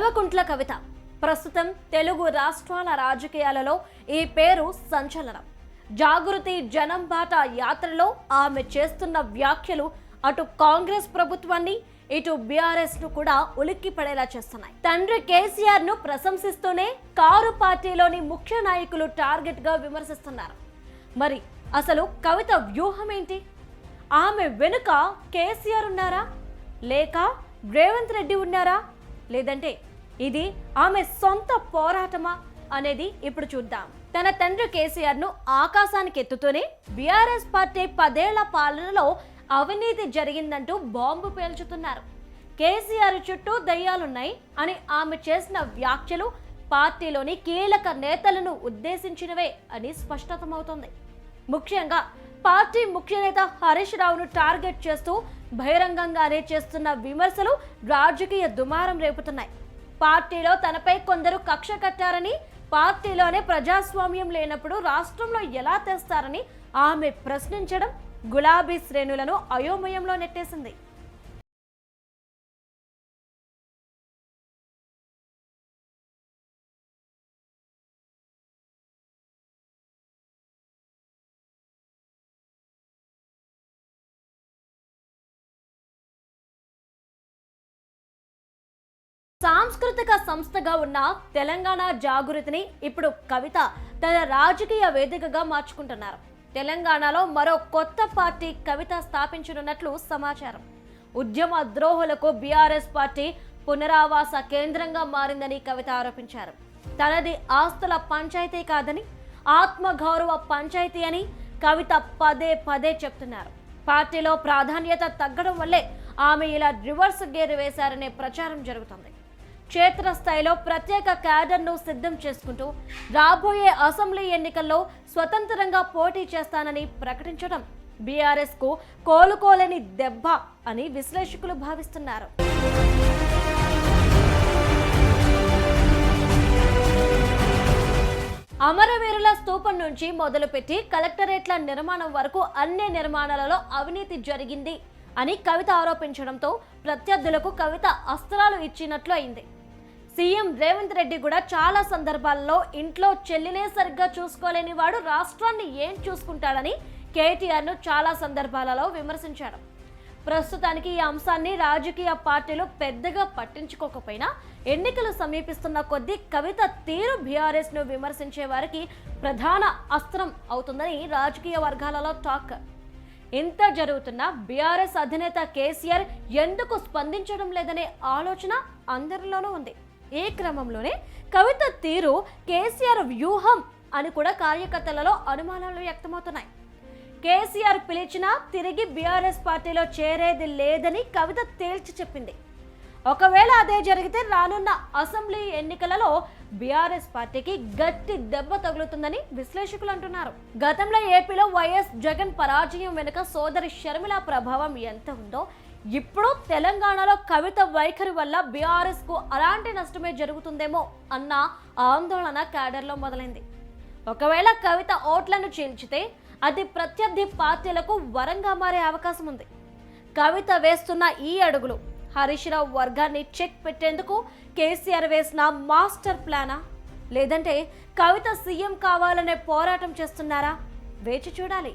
కల్వకుంట్ల కవిత. ప్రస్తుతం తెలుగు రాష్ట్రాల రాజకీయాలలో ఈ పేరు సంచలనం. జాగృతి జనం బాట యాత్రలో ఆమె చేస్తున్న వ్యాఖ్యలు అటు కాంగ్రెస్ ప్రభుత్వాన్ని ఇటు బీఆర్ఎస్ను కూడా ఉలిక్కి పడేలా చేస్తున్నాయి. తండ్రి కేసీఆర్ను ప్రశంసిస్తూనే కారు పార్టీలోని ముఖ్య నాయకులు టార్గెట్గా విమర్శిస్తున్నారు. మరి అసలు కవిత వ్యూహం ఏంటి ఆమె వెనుక కేసీఆర్ ఉన్నారా? లేక రేవంత్ రెడ్డి ఉన్నారా? లేదంటే ఇది ఆమె సొంత పోరాటమా అనేది ఇప్పుడు చూద్దాం. తన తండ్రి కేసీఆర్ను ఆకాశానికి ఎత్తుతూనే బీఆర్ఎస్ పార్టీ పదేళ్ళ పాలనలో అవినీతి జరిగిందంటూ బాంబు పేల్చుతున్నారు. కేసీఆర్ చుట్టూ దయ్యాలున్నాయి అని ఆమె చేసిన వ్యాఖ్యలు పార్టీలోని కీలక నేతలను ఉద్దేశించినవే అని స్పష్టతమవుతుంది. ముఖ్యంగా పార్టీ ముఖ్య నేత హరీష్ రావును టార్గెట్ చేస్తూ బహిరంగంగానే చేస్తున్న విమర్శలు రాజకీయ దుమారం రేపుతున్నాయి. పార్టీలో తనపై కొందరు కక్ష కట్టారని పార్టీలోనే ప్రజాస్వామ్యం లేనప్పుడు రాష్ట్రంలో ఎలా తెస్తారని ఆమె ప్రశ్నించడం గులాబీ శ్రేణులను అయోమయంలో నెట్టేసింది. సాంస్కృతిక సంస్థగా ఉన్న తెలంగాణ జాగృతిని ఇప్పుడు కవిత తన రాజకీయ వేదికగా మార్చుకుంటున్నారు. తెలంగాణలో మరో కొత్త పార్టీ కవిత స్థాపించనున్నట్లు సమాచారం. ఉద్యమ ద్రోహులకు బీఆర్ఎస్ పార్టీ పునరావాస కేంద్రంగా మారిందని కవిత ఆరోపించారు. తనది ఆస్తుల పంచాయతీ కాదని ఆత్మగౌరవ పంచాయతీ అని కవిత పదే పదే చెప్తున్నారు. పార్టీలో ప్రాధాన్యత తగ్గడం వల్లే ఆమె ఇలా రివర్స్ గేర్ వేశారనే ప్రచారం జరుగుతుంది. క్షేత్రస్థాయిలో ప్రత్యేక క్యాడర్ను సిద్ధం చేసుకుంటూ రాబోయే అసెంబ్లీ ఎన్నికల్లో స్వతంత్రంగా పోటీ చేస్తానని ప్రకటించడం బీఆర్ఎస్కు కోలుకోలేని దెబ్బ అని విశ్లేషకులు భావిస్తున్నారు. అమరవీరుల స్థూపం నుంచి మొదలుపెట్టి కలెక్టరేట్ల నిర్మాణం వరకు అన్ని నిర్మాణాలలో అవినీతి జరిగింది అని కవిత ఆరోపించడంతో ప్రత్యర్థులకు కవిత అస్త్రాలు ఇచ్చినట్లు అయింది. సీఎం రేవంత్ రెడ్డి కూడా చాలా సందర్భాల్లో ఇంట్లో చెల్లినే సరిగ్గా చూసుకోలేని వాడు రాష్ట్రాన్ని ఏం చూసుకుంటాడని కేటీఆర్ను చాలా సందర్భాలలో విమర్శించాడు ప్రస్తుతానికి ఈ అంశాన్ని రాజకీయ పార్టీలు పెద్దగా పట్టించుకోకపోయినా ఎన్నికలు సమీపిస్తున్న కొద్దీ కవిత తీరు బీఆర్ఎస్ను విమర్శించే వారికి ప్రధాన అస్త్రం అవుతుందని రాజకీయ వర్గాలలో టాక్. ఇంత జరుగుతున్నా బీఆర్ఎస్ అధినేత కేసీఆర్ ఎందుకు స్పందించడం లేదనే ఆలోచన అందరిలోనూ ఉంది. ఈ క్రమంలోనే కవిత తీరు కేసీఆర్ వ్యూహం అని కూడా కార్యకర్తలలో అనుమానాలు వ్యక్తమవుతున్నాయి. కేసీఆర్ పిలిచినా తిరిగి బీఆర్ఎస్ పార్టీలో చేరేది లేదని కవిత తేల్చి చెప్పింది. ఒకవేళ అదే జరిగితే రానున్న అసెంబ్లీ ఎన్నికలలో బీఆర్ఎస్ పార్టీకి గట్టి దెబ్బ తగులుతుందని విశ్లేషకులు అంటున్నారు. గతంలో ఏపీలో వైఎస్ జగన్ పరాజయం వెనుక సోదరి షర్మిల ప్రభావం ఎంత ఉందో ఇప్పుడు తెలంగాణలో కవిత వైఖరి వల్ల బీఆర్ఎస్కు అలాంటి నష్టమే జరుగుతుందేమో అన్న ఆందోళన క్యాడర్లో మొదలైంది. ఒకవేళ కవిత ఓట్లను చీల్చితే అది ప్రత్యర్థి పార్టీలకు వరంగా మారే అవకాశం ఉంది. కవిత వేస్తున్న ఈ అడుగులు హరీష్ రావు వర్గాన్ని చెక్ పెట్టేందుకు కేసీఆర్ వేసిన మాస్టర్ ప్లానా? లేదంటే కవిత సీఎం కావాలనే పోరాటం చేస్తున్నారా? వేచి చూడాలి.